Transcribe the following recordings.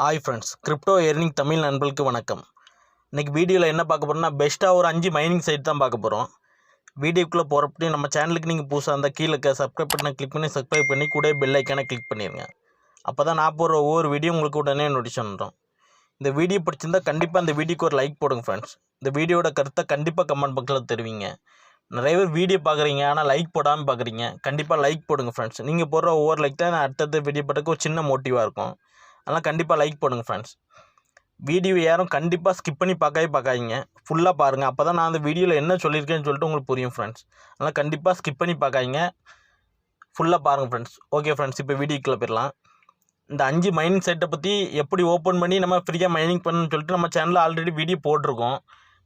Hi friends crypto earning Tamil நண்பர்களுக்கு வணக்கம். இன்றைக்கி வீடியோவில் என்ன பார்க்க போகிறோம்னா பெஸ்ட்டாக ஒரு அஞ்சு மைனிங் சைட் தான் பார்க்க போகிறோம் வீடியோக்குள்ளே போகிறப்படி நம்ம சேனலுக்கு நீங்கள் புதுசாக இருந்தால் கீழே சப்ஸ்கிரைப் பட்டனை கிளிக் பண்ணி சப்ஸ்கிரைப் பண்ணி கூட பெல் ஐக்கானை கிளிக் பண்ணிடுங்க அப்போ தான் நான் போகிற ஒவ்வொரு வீடியோ உங்களுக்கு உடனே நோட்டீஸ் வந்துடும் இந்த வீடியோ பிடிச்சிருந்தா கண்டிப்பாக அந்த வீடியோக்கு ஒரு லைக் போடுங்க ஃப்ரெண்ட்ஸ் இந்த வீடியோட கருத்தை கண்டிப்பாக கமெண்ட் பாக்ஸில் தெரிவிங்க. நிறைய பேர் வீடியோ பார்க்குறீங்க ஆனால் லைக் போடாமல் பார்க்குறீங்க. கண்டிப்பாக லைக் போடுங்க ஃப்ரெண்ட்ஸ் நீங்கள் போடுற ஒவ்வொரு லைக் தான் நான் அடுத்தடுத்த வீடியோ பட்டக்கு ஒரு சின்ன மோட்டிவாக இருக்கும். அதெல்லாம் கண்டிப்பாக லைக் பண்ணுங்கள் ஃப்ரெண்ட்ஸ் வீடியோ யாரும் கண்டிப்பாக ஸ்கிப் பண்ணி பார்க்கவே பார்க்காதீங்க. ஃபுல்லாக பாருங்கள் அப்போ தான் நான் அந்த வீடியோவில் என்ன சொல்லியிருக்கேன்னு சொல்லிட்டு உங்களுக்கு புரியும் ஃப்ரெண்ட்ஸ் அதெல்லாம் கண்டிப்பாக ஸ்கிப் பண்ணி பார்க்காதீங்க. ஃபுல்லாக பாருங்கள் ஃப்ரெண்ட்ஸ் ஓகே ஃப்ரெண்ட்ஸ் இப்போ வீடியோக்குள்ளே போயிடலாம். இந்த அஞ்சு மைனிங் சைட்டை பற்றி எப்படி ஓப்பன் பண்ணி நம்ம ஃப்ரீயாக மைனிங் பண்ணணும்னு சொல்லிட்டு நம்ம சேனலில் ஆல்ரெடி வீடியோ போட்டிருக்கோம்.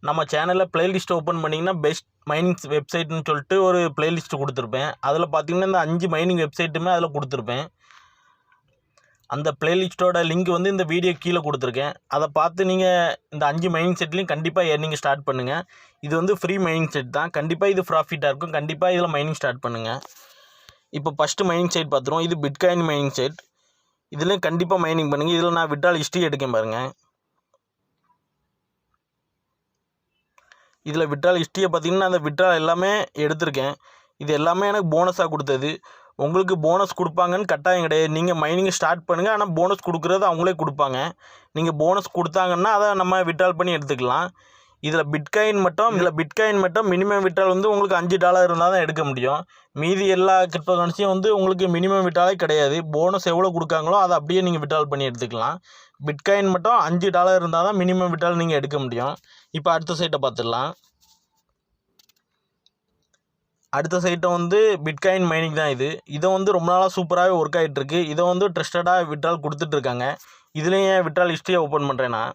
நம்ம சேனலில் ப்ளேலிஸ்ட் ஓப்பன் பண்ணிங்கன்னா பெஸ்ட் மைனிங் வெப்சைட்னு சொல்லிட்டு ஒரு ப்ளேலிஸ்ட் கொடுத்துருப்பேன். அதில் பார்த்தீங்கன்னா இந்த அஞ்சு மைனிங் வெப்சைட்டுமே அதில் கொடுத்துருப்பேன். அந்த பிளேலிஸ்ட்டோட லிங்க் வந்து இந்த வீடியோ கீழே கொடுத்துருக்கேன். அதை பார்த்து நீங்கள் இந்த அஞ்சு மைனிங் செட்லேயும் கண்டிப்பாக ஏர்னிங் ஸ்டார்ட் பண்ணுங்கள் இது வந்து ஃப்ரீ மைனிங் செட் தான். கண்டிப்பாக இது ப்ராஃபிட்டாக இருக்கும். கண்டிப்பாக இதில் மைனிங் ஸ்டார்ட் பண்ணுங்கள் இப்போ ஃபஸ்ட்டு மைனிங் செட் பார்த்துருவோம். இது பிட்காயின் மைனிங் செட் இதுலேயும் கண்டிப்பாக மைனிங் பண்ணுங்கள் இதில் நான் விட்டால் ஹிஸ்ட்ரி எடுக்கேன் பாருங்கள் இதில் விட்ரால் ஹிஸ்ட்ரியை பார்த்தீங்கன்னா அந்த விட்ரால் எல்லாமே எடுத்திருக்கேன். இது எல்லாமே எனக்கு போனஸாக கொடுத்தது. உங்களுக்கு போனஸ் கொடுப்பாங்கன்னு கட்டாயம் கிடையாது. நீங்கள் மைனிங் ஸ்டார்ட் பண்ணுங்கள் ஆனால் போனஸ் கொடுக்குறது அவங்களே கொடுப்பாங்க. நீங்கள் போனஸ் கொடுத்தாங்கன்னா அதை நம்ம விட்ரால் பண்ணி எடுத்துக்கலாம். இதில் பிட்காயின் மட்டும் இதில் பிட்காயின் மட்டும் மினிமம் விட்ரால் வந்து உங்களுக்கு அஞ்சு டாலர் இருந்தால் தான் எடுக்க முடியும். மீதி எல்லா கிரிப்டோ கரன்சியும் வந்து உங்களுக்கு மினிமம் விட்ராலே கிடையாது. போனஸ் எவ்வளோ கொடுக்காங்களோ அதை அப்படியே நீங்கள் விட்ரால் பண்ணி எடுத்துக்கலாம். பிட்காயின் மட்டும் அஞ்சு டாலர் இருந்தால் தான் மினிமம் விட்ரால் நீங்கள் எடுக்க முடியும். இப்போ அடுத்த சைட்டை பார்த்துடலாம். அடுத்த சைட்டை வந்து பிட்காயின் மைனிங் தான் இது. இதை வந்து ரொம்ப நாளாக சூப்பராகவே ஒர்க் ஆகிட்டுருக்கு இதை வந்து ட்ரஸ்டடாக விட்ரால் கொடுத்துட்ருக்காங்க இதுலேயும் ஏன் விட்ரால் ஹிஸ்ட்ரியை ஓப்பன் பண்ணுறேன் நான்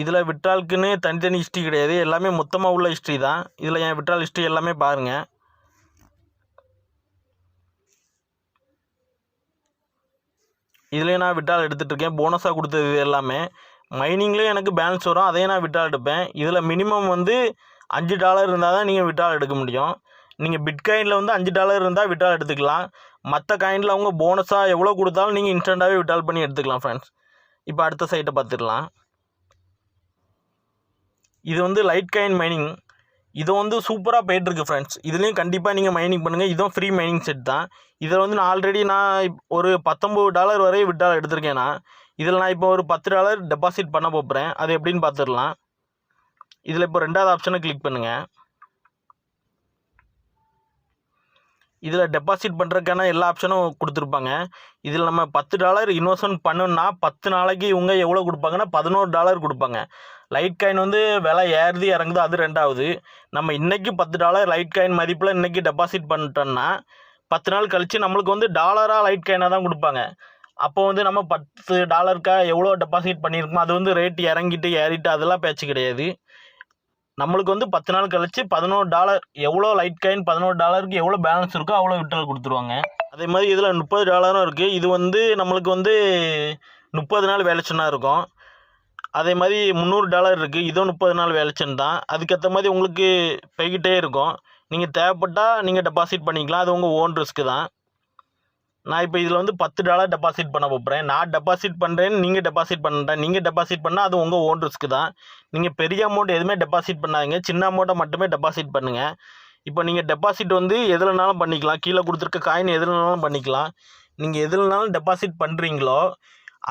இதில் விட்ரால்க்குன்னு தனித்தனி ஹிஸ்ட்ரி கிடையாது. எல்லாமே மொத்தமாக உள்ள ஹிஸ்ட்ரி தான். இதில் என் விட்ரால் ஹிஸ்ட்ரி எல்லாமே பாருங்கள் இதுலேயும் நான் விட்ரால் எடுத்துகிட்ருக்கேன் போனஸாக கொடுத்தது இது எல்லாமே. மைனிங்லேயும் எனக்கு பேலன்ஸ் வரும். அதையும் நான் விட்ரால் எடுப்பேன். இதில் மினிமம் வந்து அஞ்சு டாலர் இருந்தால் தான் நீங்கள் விட்ரால் எடுக்க முடியும். நீங்கள் பிட்காயினில் வந்து அஞ்சு டாலர் இருந்தால் விட்ரால் எடுத்துக்கலாம். மற்ற காயினில் அவங்க போனஸாக எவ்வளோ கொடுத்தாலும் நீங்கள் இன்ஸ்டண்ட்டாகவே விட்ரால் பண்ணி எடுத்துக்கலாம் ஃப்ரெண்ட்ஸ் இப்போ அடுத்த சைட்டை பார்த்துடலாம் இது வந்து லைட் காயின் மைனிங் இது வந்து சூப்பராக போயிட்டுருக்கு ஃப்ரெண்ட்ஸ் இதுலேயும் கண்டிப்பாக நீங்கள் மைனிங் பண்ணுங்கள் இதுவும் ஃப்ரீ மைனிங் செட் தான். இதில் வந்து நான் ஆல்ரெடி நான் இப்- ஒரு பத்தொம்பது டாலர் வரை விட்டால் எடுத்திருக்கேன் நான். இதில் நான் இப்போ ஒரு பத்து டாலர் டெபாசிட் பண்ண போகிறேன் அது எப்படின்னு பார்த்துடலாம். இதில் இப்போ ரெண்டாவது ஆப்ஷனை கிளிக் பண்ணுங்கள் இதில் டெபாசிட் பண்ணுறதுக்கான எல்லா ஆப்ஷனும் கொடுத்துருப்பாங்க. இதில் நம்ம பத்து டாலர் இன்வெஸ்ட்மெண்ட் பண்ணோம்னா பத்து நாளைக்கு இவங்க எவ்வளோ கொடுப்பாங்கன்னா பதினோரு டாலர் கொடுப்பாங்க. லைட் காயின் வந்து விலை ஏறுது இறங்குது அது ரெண்டாவது. நம்ம இன்றைக்கி பத்து டாலர் லைட் காயின் மதிப்பில் இன்றைக்கி டெபாசிட் பண்ணிட்டோம்னா பத்து நாள் கழித்து நம்மளுக்கு வந்து டாலராக லைட் காயினாக தான் கொடுப்பாங்க. அப்போ வந்து நம்ம பத்து டாலருக்கா எவ்வளோ டெபாசிட் பண்ணியிருக்கோமோ அது வந்து ரேட் இறங்கிட்டு ஏறிட்டு அதெல்லாம் பேச்சு கிடையாது. நம்மளுக்கு வந்து பத்து நாள் கழிச்சு பதினோரு டாலர் எவ்வளோ லைட் காயின் பதினோரு டாலருக்கு எவ்வளோ பேலன்ஸ் இருக்கோ அவ்வளோ விட்ரல் கொடுத்துருவாங்க. அதே மாதிரி இதில் முப்பது டாலரும் இருக்குது இது வந்து நம்மளுக்கு வந்து முப்பது நாள் வேலைச்சுன்னா இருக்கும். அதே மாதிரி முந்நூறு டாலர் இருக்குது இதுவும் முப்பது நாள் வேலைச்சுன்னு தான். அதுக்கேற்ற மாதிரி உங்களுக்கு போய்கிட்டே இருக்கும். நீங்கள் தேவைப்பட்டால் நீங்கள் டெபாசிட் பண்ணிக்கலாம். அது உங்கள் ஓன் ரிஸ்க்கு தான். நான் இப்போ இதில் வந்து பத்து டாலர் டெபாசிட் பண்ண போகிறேன் நான் டெபாசிட் பண்ணுறேன்னு நீங்கள் டெபாசிட் பண்ணுறேன் நீங்கள் டெபாசிட் பண்ணால் அது உங்கள் ஓன் ரிஸ்க்கு தான். நீங்கள் பெரிய அமௌண்ட் எதுவுமே டெபாசிட் பண்ணாதீங்க. சின்ன அமௌண்ட்டை மட்டுமே டெபாசிட் பண்ணுங்கள் இப்போ நீங்கள் டெபாசிட் வந்து எதுலனாலும் பண்ணிக்கலாம். கீழே கொடுத்துருக்க காயின் எதுலனாலும் பண்ணிக்கலாம். நீங்கள் எதுலனாலும் டெபாசிட் பண்ணுறீங்களோ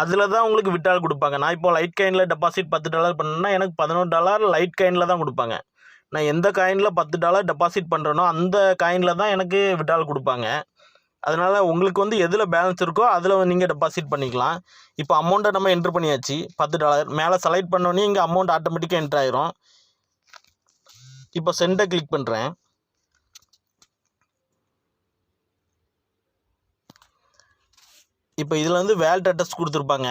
அதில் தான் உங்களுக்கு விட்டால் கொடுப்பாங்க. நான் இப்போ லைட் காயினில் டெபாசிட் பத்து டாலர் பண்ணேன்னா எனக்கு பதினோரு டாலர் லைட் காயினில் தான் கொடுப்பாங்க. நான் எந்த காயினில் பத்து டாலர் டெபாசிட் பண்ணுறேனோ அந்த காயினில் தான் எனக்கு விட்டால் கொடுப்பாங்க. அதனால் உங்களுக்கு வந்து எதில் பேலன்ஸ் இருக்கோ அதில் நீங்கள் டெபாசிட் பண்ணிக்கலாம். இப்போ அமௌண்ட்டை நம்ம என்ட்ரு பண்ணியாச்சு பத்து டாலர் மேலே செலக்ட் பண்ணோன்னே இங்கே அமௌண்ட் ஆட்டோமேட்டிக்காக என்ட்ரு ஆயிரும். இப்போ சென்டை கிளிக் பண்ணுறேன் இப்போ இதில் வந்து வேல்ட் அட்ரஸ் கொடுத்துருப்பாங்க.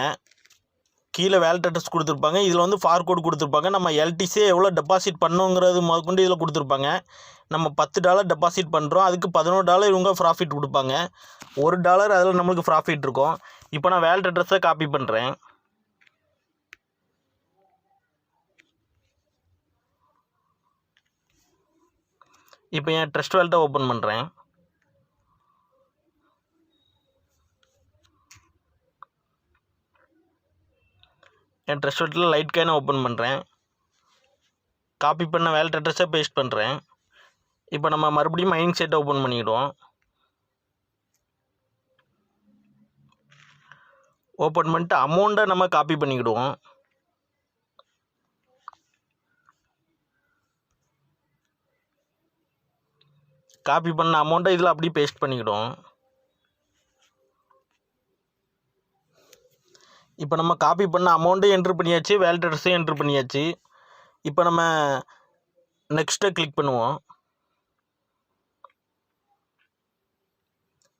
கீழே வேல்ட் அட்ரஸ் கொடுத்துருப்பாங்க. இதில் வந்து ஃபார் கோட் கொடுத்துருப்பாங்க. நம்ம எல்டிசியே எவ்வளோ டெபாசிட் பண்ணுங்கிறது முதற்கொண்டு இதில் கொடுத்துருப்பாங்க. நம்ம பத்து டாலர் டெபாசிட் பண்ணுறோம் அதுக்கு பதினோரு டாலர் இவங்க ப்ராஃபிட் கொடுப்பாங்க. ஒரு டாலர் அதில் நம்மளுக்கு ப்ராஃபிட் இருக்கும். இப்போ நான் வேல்ட் அட்ரஸை காப்பி பண்ணுறேன் இப்போ என் ட்ரஸ்ட் வேல்ட்டை ஓப்பன் பண்ணுறேன் என் ட்ரெஸ் ஷர்ட்டில் லைட் கேனை ஓப்பன் பண்ணுறேன் காப்பி பண்ண வேலட் அட்ரஸை பேஸ்ட் பண்ணுறேன் இப்போ நம்ம மறுபடியும் மைனிங் சைட்டை ஓப்பன் பண்ணிக்கிடுவோம் ஓப்பன் பண்ணிட்டு அமௌண்ட்டை நம்ம காப்பி பண்ணிக்கிடுவோம். காப்பி பண்ண அமௌண்ட்டை இதில் அப்படியே பேஸ்ட் பண்ணிக்கிடுவோம். இப்போ நம்ம காப்பி பண்ண அமௌண்ட்டும் என்ட்ரு பண்ணியாச்சு வேல்ட் அட்ரஸும் என்ட்ரு பண்ணியாச்சு. இப்போ நம்ம நெக்ஸ்ட்டை கிளிக் பண்ணுவோம்.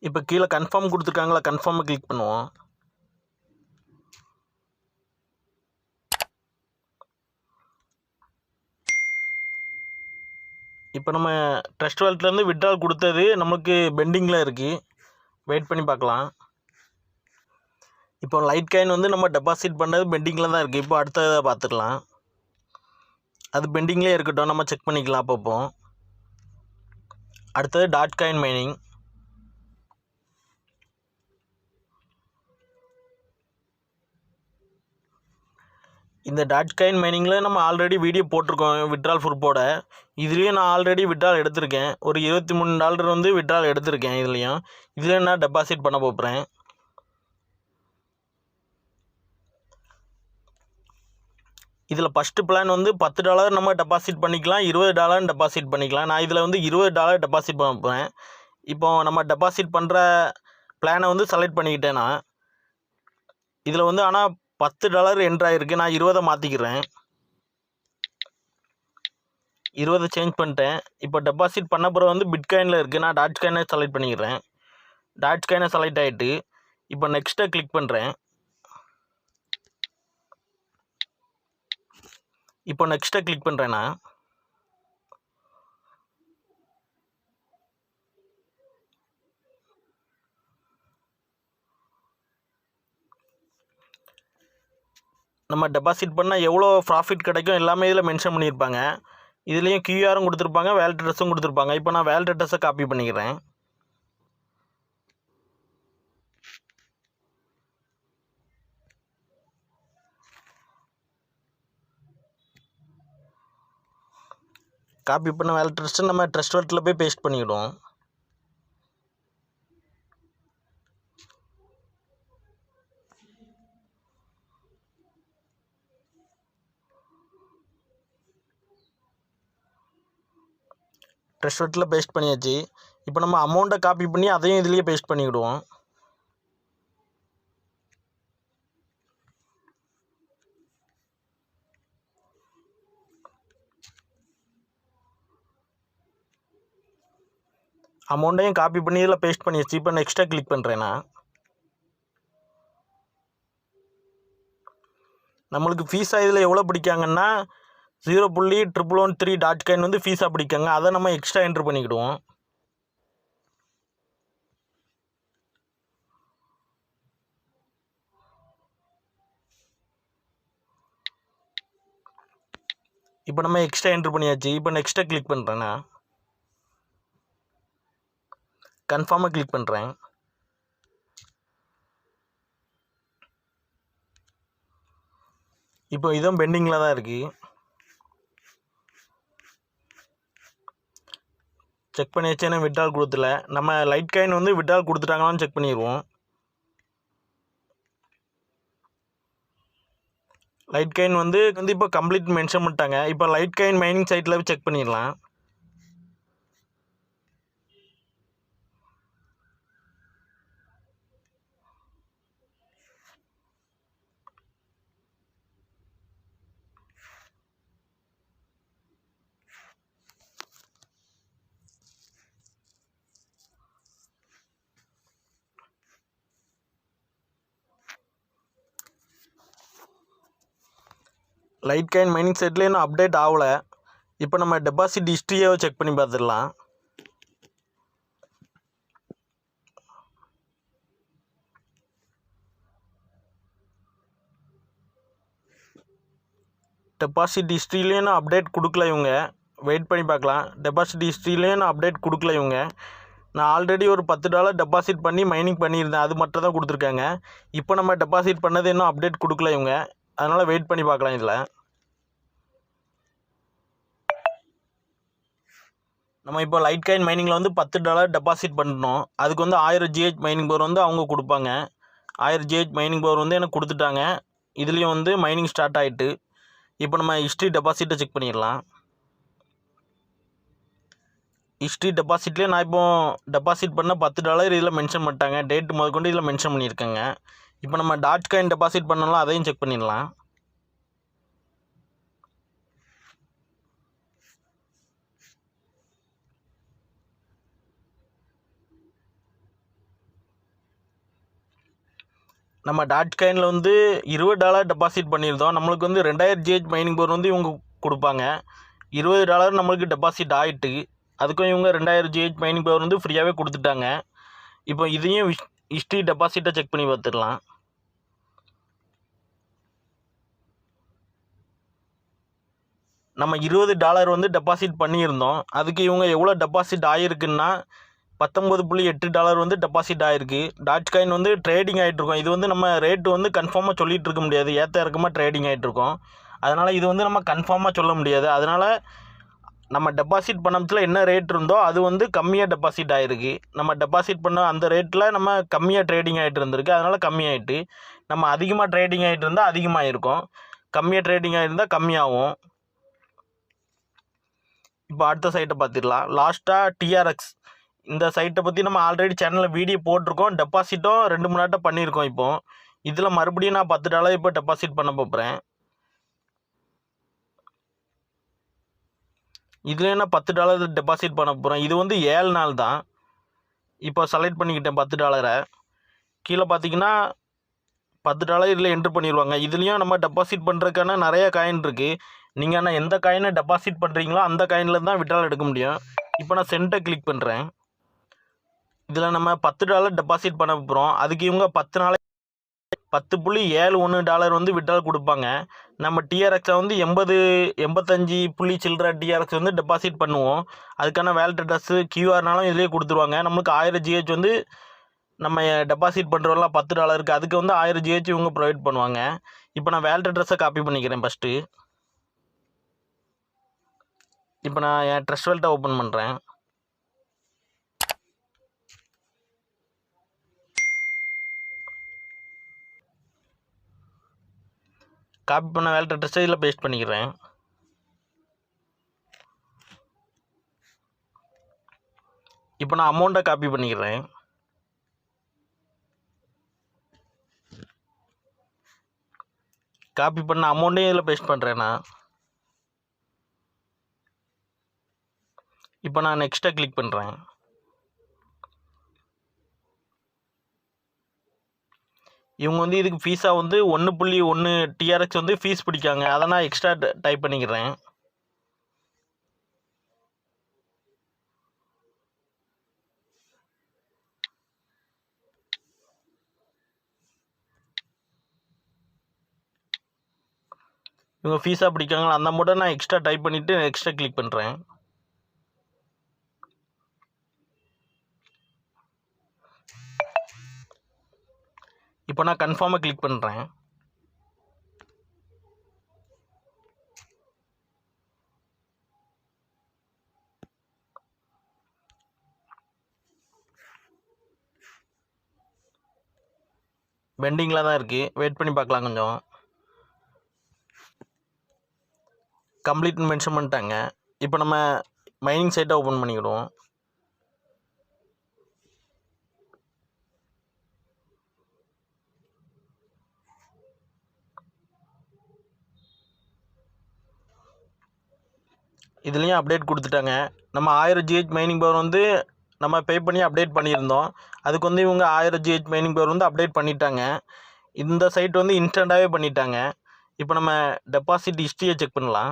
இப்போ கீழே கன்ஃபார்ம் கொடுத்துருக்காங்களா கன்ஃபார்மை கிளிக் பண்ணுவோம். இப்போ நம்ம ட்ரஸ்ட் வாலெட்லேருந்து விட்ரால் கொடுத்தது நமக்கு பெண்டிங்கில் இருக்குது வெயிட் பண்ணி பார்க்கலாம். இப்போ லைட் காயின் வந்து நம்ம டெபாசிட் பண்ணது பெண்டிங்கில் தான் இருக்குது இப்போ அடுத்ததை பார்த்துக்கலாம். அது பெண்டிங்லேயே இருக்கட்டும். நம்ம செக் பண்ணிக்கலாம் அப்பப்போ. அடுத்தது டாட் காயின் மைனிங் இந்த டாட் காயின் மைனிங்கில் நம்ம ஆல்ரெடி வீடியோ போட்டிருக்கோம். விட்ரால் ஃபுட்போட இதுலேயும் நான் ஆல்ரெடி விட்ரால் எடுத்திருக்கேன். ஒரு இருபத்தி மூணு டாலர் வந்து விட்ரால் எடுத்திருக்கேன் இதுலேயும். இதில் நான் டெபாசிட் பண்ண போகிறேன் இதில் ஃபஸ்ட்டு பிளான் வந்து பத்து டாலர் நம்ம டெபாசிட் பண்ணிக்கலாம் இருபது டாலர் டெபாசிட் பண்ணிக்கலாம். நான் இதில் வந்து இருபது டாலர் டெபாசிட் பண்ண போகிறேன் இப்போ நம்ம டெபாசிட் பண்ணுற பிளானை வந்து செலக்ட் பண்ணிக்கிட்டேன்னா இதில் வந்து ஆனால் பத்து டாலர் என்ட்ராயிருக்கு நான் இருபதை மாற்றிக்கிறேன் இருபதை சேஞ்ச் பண்ணிட்டேன். இப்போ டெபாசிட் பண்ண பிறகு வந்து பிட்காயினில் இருக்குது நான் டாட் காயினை செலக்ட் பண்ணிக்கிறேன். டாட் காயினை செலக்ட் ஆகிட்டு இப்போ நெக்ஸ்ட்டை கிளிக் பண்ணுறேன் இப்போ நெக்ஸ்ட்டை கிளிக் பண்ணுறேன்னா நம்ம டெபாசிட் பண்ணால் எவ்வளோ ப்ராஃபிட் கிடைக்கும் எல்லாமே இதில் மென்ஷன் பண்ணியிருப்பாங்க. இதுலேயும் கியூஆரும் கொடுத்துருப்பாங்க வேல்ட் அட்ரஸும் கொடுத்துருப்பாங்க. இப்போ நான் வேல்ட் அட்ரஸை காப்பி பண்ணிக்கிறேன். காப்பி பண்ண வேலை ட்ரெஸ்ட்டு நம்ம ட்ரெஸ்ட் வாலெட்டில் போய் பேஸ்ட் பண்ணிவிடுவோம் ட்ரெஸ் வாலெட்டில் பேஸ்ட் பண்ணியாச்சு. இப்போ நம்ம அமௌண்ட்டை காப்பி பண்ணி அதையும் இதுலேயே பேஸ்ட் பண்ணிவிடுவோம் அமௌண்ட்டையும் காப்பி பண்ணி இதில் பேஸ்ட் பண்ணியாச்சு இப்போ நெக்ஸ்ட்டாக கிளிக் பண்ணுறேன்னா நம்மளுக்கு ஃபீஸாக இதில் எவ்வளோ பிடிக்காங்கன்னா ஜீரோ புள்ளி triple one three dot coin வந்து ஃபீஸாக பிடிக்காங்க. அதை நம்ம எக்ஸ்ட்ரா என்ட்ரு பண்ணிக்கிடுவோம். இப்போ நம்ம எக்ஸ்ட்ரா என்ட்ரு பண்ணியாச்சு. இப்போ நெக்ஸ்ட்டை கிளிக் பண்ணுறேண்ணா கன்ஃபார்மாக கிளிக் பண்ணுறேன் இப்போ இதுவும் பெண்டிங்கில் தான் இருக்குது செக் பண்ணி ஏன்னா விட்ரால் கொடுத்துல. நம்ம லைட் காயின் வந்து விட்ரால் கொடுத்துட்டாங்களான்னு செக் பண்ணிடுவோம் லைட் காயின் வந்து வந்து இப்போ கம்ப்ளீட் மென்ஷன் பண்ணிட்டாங்க. இப்போ லைட் காயின் மைனிங் சைட்டில் செக் பண்ணிடலாம். லைட் கைன் மைனிங் சைட்டில் இன்னும் அப்டேட் ஆகலை. இப்போ நம்ம டெபாசிட் ஹிஸ்ட்ரியை செக் பண்ணி பார்த்துடலாம். டெபாசிட் ஹிஸ்ட்ரிலேயும் நான் அப்டேட் கொடுக்கல இவங்க. வெயிட் பண்ணி பார்க்கலாம். டெபாசிட் ஹிஸ்ட்ரிலேயும் நான் அப்டேட் கொடுக்கல இவங்க. நான் ஆல்ரெடி ஒரு பத்து டாலர் டெபாசிட் பண்ணி மைனிங் பண்ணியிருந்தேன். அது மட்டும் தான் கொடுத்துருக்காங்க. இப்போ நம்ம டெபாசிட் பண்ணது இன்னும் அப்டேட் கொடுக்கல இவங்க. அதனால் வெயிட் பண்ணி பார்க்கலாம் இதில். நம்ம இப்போ லைட் காயின் மைனிங்கில் வந்து பத்து டாலர் டெபாசிட் பண்ணணும் அதுக்கு வந்து ஆயிரம் ஜிஹெச் மைனிங் பவர் வந்து அவங்க கொடுப்பாங்க. ஆயிரம் ஜிஹெச் மைனிங் பவர் வந்து எனக்கு கொடுத்துட்டாங்க. இதுலேயும் வந்து மைனிங் ஸ்டார்ட் ஆகிட்டு இப்போ நம்ம ஹிஸ்ட்ரி டெபாசிட்டை செக் பண்ணிடலாம். ஹிஸ்ட்ரி டெபாசிட்லேயே நான் இப்போ டெபாசிட் பண்ண பத்து டாலர் இதில் மென்ஷன் பண்ணிட்டாங்க. டேட் முதற்கொண்டு இதில் மென்ஷன் பண்ணியிருக்கேங்க. இப்போ நம்ம டாட் காயின் டெபாசிட் பண்ணலாம் அதையும் செக் பண்ணிடலாம். நம்ம டாட் காயினில் வந்து இருபது டாலர் டெபாசிட் பண்ணியிருந்தோம். நம்மளுக்கு வந்து ரெண்டாயிரம் ஜிஹெச் மைனிங் பவர் வந்து இவங்க கொடுப்பாங்க. இருபது டாலர் நம்மளுக்கு டெபாசிட் ஆகிட்டு அதுக்கும் இவங்க ரெண்டாயிரம் ஜிஹெச் மைனிங் பவர் வந்து ஃப்ரீயாகவே கொடுத்துட்டாங்க. இப்போ இதையும் ஹிஸ்ட்ரி டெபாசிட்டை செக் பண்ணி பார்த்துடலாம். நம்ம இருபது டாலர் வந்து டெபாசிட் பண்ணியிருந்தோம். அதுக்கு இவங்க எவ்வளோ டெபாசிட் ஆகிருக்குன்னா பத்தொம்பது புள்ளி எட்டு டாலர் வந்து டெபாசிட் ஆகிருக்கு டாட் காயின் வந்து ட்ரேடிங் ஆகிட்ருக்கோம் இது வந்து நம்ம ரேட்டு வந்து கன்ஃபார்மாக சொல்லிகிட்டு இருக்க முடியாது. ஏற்ற இறக்கமாக ட்ரேடிங் ஆகிட்ருக்கோம் அதனால் இது வந்து நம்ம கன்ஃபார்மாக சொல்ல முடியாது. அதனால் நம்ம டெபாசிட் பண்ணத்தில் என்ன ரேட் இருந்தோ அது வந்து கம்மியாக டெபாசிட் ஆகிருக்கு நம்ம டெபாசிட் பண்ண அந்த ரேட்டில் நம்ம கம்மியாக ட்ரேடிங் ஆகிட்டு இருந்திருக்கு. அதனால் கம்மியாகிட்டு நம்ம அதிகமாக ட்ரேடிங் ஆகிட்டு இருந்தால் அதிகமாக இருக்கும் கம்மியாக ட்ரேடிங் ஆகிருந்தால் கம்மியாகும். இப்போ அடுத்த சைட்டை பார்த்துடலாம். லாஸ்ட்டாக டிஆர்எக்ஸ் இந்த சைட்டை பற்றி நம்ம ஆல்ரெடி சேனலில் வீடியோ போட்டிருக்கோம் டெபாசிட்டும் ரெண்டு மூணு நாட்டை பண்ணியிருக்கோம் இப்போ. இதில் மறுபடியும் நான் பத்து டாலர் இப்போ டெபாசிட் பண்ண போகிறேன் இதில் என்ன பத்து டாலர் டெபாசிட் பண்ண போகிறேன் இது வந்து ஏழு நாள் தான். இப்போ செலக்ட் பண்ணிக்கிட்டேன் பத்து டாலரை கீழே பார்த்தீங்கன்னா பத்து டாலர் இதில் என்ட்ரு பண்ணிடுவாங்க இதுலேயும் நம்ம டெபாசிட் பண்ணுறதுக்கான நிறைய காயின் இருக்குது நீங்கள் ஆனால் எந்த காயினை டெபாசிட் பண்ணுறீங்களோ அந்த காயினில் தான் விட்ரால் எடுக்க முடியும். இப்போ நான் சென்ட்டை கிளிக் பண்ணுறேன் இதில் நம்ம பத்து டாலர் டெபாசிட் பண்ண போகிறோம் அதுக்கு இவங்க பத்து நாளை பத்து புள்ளி ஏழு ஒன்று டாலர் வந்து விட்டால் கொடுப்பாங்க. நம்ம டிஆர்எக்ஸை வந்து எண்பது எண்பத்தஞ்சு புள்ளி சில்லற டிஆர்எக்ஸ் வந்து டெபாசிட் பண்ணுவோம். அதுக்கான வேலட் அட்ரஸ்ஸு கியூஆர்னாலும் இதிலே கொடுத்துருவாங்க. நம்மளுக்கு ஆயிரம் ஜிஹெச் வந்து நம்ம டெபாசிட் பண்ணுறோம்ல பத்து டாலருக்கு அதுக்கு வந்து ஆயிரம் ஜிஹெச் இவங்க ப்ரொவைட் பண்ணுவாங்க. இப்போ நான் வேலட் அட்ரஸை காப்பி பண்ணிக்கிறேன் ஃபஸ்ட்டு இப்போ நான் என் ட்ரெஸ் வேல்ட்டை ஓப்பன் பண்ணுறேன் காப்பி பண்ண வேல்ட் அட்ரஸை இதில் பேஸ்ட் பண்ணிக்கிறேன். இப்போ நான் அமௌண்ட்டை காப்பி பண்ணிக்கிறேன். காப்பி பண்ண அமௌண்ட்டையும் இதில் பேஸ்ட் பண்ணுறேன் நான். இப்போ நான் நெக்ஸ்ட்டை கிளிக் பண்ணுறேன் இவங்க வந்து இதுக்கு ஃபீஸாக வந்து ஒன்று புள்ளி ஒன்று டிஆர்எக்ஸ் வந்து ஃபீஸ் பிடிக்காங்க. அதை நான் எக்ஸ்ட்ரா டைப் பண்ணிக்கிறேன். இவங்க ஃபீஸாக பிடிக்காங்களா? அந்த அமௌண்ட்டை நான் எக்ஸ்ட்ரா டைப் பண்ணிவிட்டு எக்ஸ்ட்ரா கிளிக் பண்ணுறேன் இப்போ நான் கன்ஃபார்மாக கிளிக் பண்ணுறேன் பெண்டிங்கில் தான் இருக்குது வெயிட் பண்ணி பார்க்கலாம் கொஞ்சம். கம்ப்ளீட்னு மென்ஷன் பண்ணிட்டாங்க. இப்போ நம்ம மைனிங் சைட்டை ஓப்பன் பண்ணிக்கிடுவோம். இதுலேயும் அப்டேட் கொடுத்துட்டாங்க. நம்ம ஆயிரம் ஜிஹெச் மைனிங் பவர் வந்து நம்ம பே பண்ணி அப்டேட் பண்ணியிருந்தோம். அதுக்கு வந்து இவங்க ஆயிரம் ஜிஹெச் மைனிங் பவர் வந்து அப்டேட் பண்ணிட்டாங்க. இந்த சைட் வந்து இன்ஸ்டண்ட்டாகவே பண்ணிட்டாங்க. இப்போ நம்ம டெபாசிட் ஹிஸ்ட்ரியை செக் பண்ணலாம்.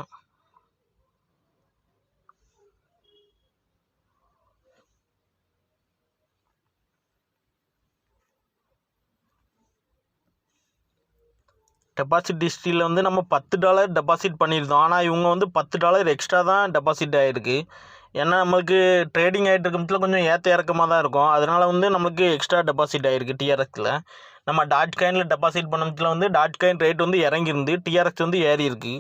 டெபாசிட் ஹிஸ்ட்ரியில் வந்து நம்ம பத்து டாலர் டெபாசிட் பண்ணியிருந்தோம். ஆனால் இவங்க வந்து பத்து டாலர் எக்ஸ்ட்ரா தான் டெபாசிட் ஆகிருக்கு ஏன்னா நம்மளுக்கு ட்ரேடிங் ஆகிட்டு இருக்கத்துல கொஞ்சம் ஏற்ற இறக்கமாக தான் இருக்கும். அதனால் வந்து நம்மளுக்கு எக்ஸ்ட்ரா டெபாசிட் ஆகிருக்கு டிஆர்எக்ஸில் நம்ம டாட் காயினில் டெபாசிட் பண்ணதுல வந்து டாட் காயின் ரேட் வந்து இறங்கியிருந்து டிஆர்எக்ஸ் வந்து ஏறி இருக்கு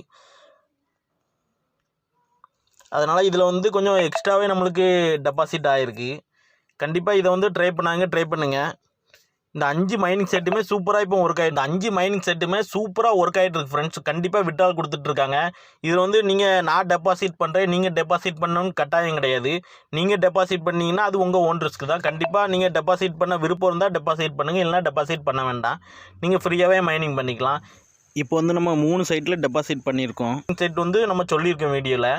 அதனால் இதில் வந்து கொஞ்சம் எக்ஸ்ட்ராவே நம்மளுக்கு டெபாசிட் ஆகிருக்கு கண்டிப்பாக இதை வந்து ட்ரை பண்ணாங்க ட்ரை பண்ணுங்கள் இந்த அஞ்சு மைனிங் செட்டுமே சூப்பராக இப்போ ஒர்க் ஆகிட்டு அஞ்சு மைனிங் செட்டுமே சூப்பராக ஒர்க் ஆகிட்டு இருக்கு ஃப்ரெண்ட்ஸ் கண்டிப்பாக விட்டால் கொடுத்துட்ருக்காங்க இதில் வந்து நீங்கள் நான் டெபாசிட் பண்ணுறேன் நீங்கள் டெபாசிட் பண்ணணும்னு கட்டாயம் கிடையாது. நீங்கள் டெபாசிட் பண்ணீங்கன்னா அது உங்கள் ஓன் ரிஸ்க் தான். கண்டிப்பாக நீங்கள் டெபாசிட் பண்ண விருப்பம் இருந்தால் டெபாசிட் பண்ணுங்கள் இல்லைனா டெபாசிட் பண்ண வேண்டாம். நீங்கள் ஃப்ரீயாகவே மைனிங் பண்ணிக்கலாம். இப்போ வந்து நம்ம மூணு சைட்டில் டெபாசிட் பண்ணியிருக்கோம். சைட் வந்து நம்ம சொல்லியிருக்கோம் வீடியோவில்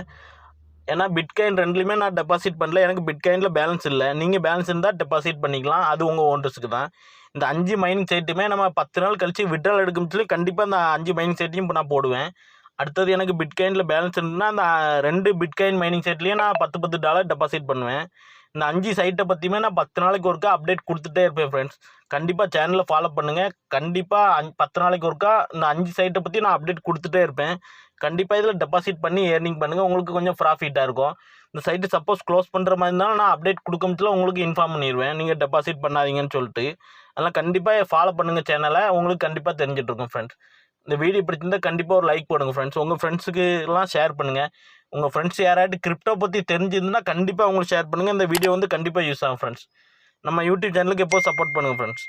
ஏன்னா பிட்காயின் ரெண்டுலையுமே நான் டெபாசிட் பண்ணல. எனக்கு பிட்காயினில் பேலன்ஸ் இல்லை. நீங்கள் பேலன்ஸ் இருந்தால் டெபாசிட் பண்ணிக்கலாம். அது உங்கள் ஓன் ரிஸ்க்கு தான். இந்த அஞ்சு மைனிங் சைட்டுமே நம்ம பத்து நாள் கழித்து விட்ரால் எடுக்கும் சொல்லி கண்டிப்பாக அந்த அஞ்சு மைனிங் சைட்டையும் இப்போ நான் போடுவேன். அடுத்தது எனக்கு பிட்காயினில் பேலன்ஸ் இருந்ததுன்னா அந்த ரெண்டு பிட்காயின் மைனிங் சைட்லேயும் நான் பத்து பத்து டாலர் டெபாசிட் பண்ணுவேன். இந்த அஞ்சு சைட்டை பற்றியுமே நான் பத்து நாளைக்கு ஒருக்கா அப்டேட் கொடுத்துட்டே இருப்பேன் ஃப்ரெண்ட்ஸ் கண்டிப்பாக சேனலில் ஃபாலோ பண்ணுங்கள் கண்டிப்பாக அஞ் பத்து நாளைக்கு ஒருக்கா இந்த அஞ்சு சைட்டை பற்றி நான் அப்டேட் கொடுத்துட்டே இருப்பேன். கண்டிப்பாக இதில் டெபாசிட் பண்ணி ஏர்னிங் பண்ணுங்கள் உங்களுக்கு கொஞ்சம் ப்ராஃபிட்டாக இருக்கும். இந்த சைட்டு சப்போஸ் க்ளோஸ் பண்ணுற மாதிரி இருந்தாலும் நான் அப்டேட் கொடுக்கமுச்சில் உங்களுக்கு இன்ஃபார்ம் பண்ணிடுவேன் நீங்கள் டெபாசிட் பண்ணாதீங்கன்னு சொல்லிட்டு. அதெல்லாம் கண்டிப்பாக ஃபாலோ பண்ணுங்கள் சேனலை உங்களுக்கு கண்டிப்பாக தெரிஞ்சுட்டு இருக்கும் ஃப்ரெண்ட்ஸ் இந்த வீடியோ பிடிச்சிருந்தால் கண்டிப்பாக ஒரு லைக் போடுங்க ஃப்ரெண்ட்ஸ் உங்கள் ஃப்ரெண்ட்ஸுக்கு எல்லாம் ஷேர் பண்ணுங்கள் உங்கள் ஃப்ரெண்ட்ஸ் யாராவது கிரிப்டோ பற்றி தெரிஞ்சிருந்தா கண்டிப்பாக உங்களுக்கு ஷேர் பண்ணுங்கள் இந்த வீடியோ வந்து கண்டிப்பாக யூஸ் ஆகும் ஃப்ரெண்ட்ஸ் நம்ம யூடியூப் சேனலுக்கு எப்போது சப்போர்ட் பண்ணுங்கள் ஃப்ரெண்ட்ஸ்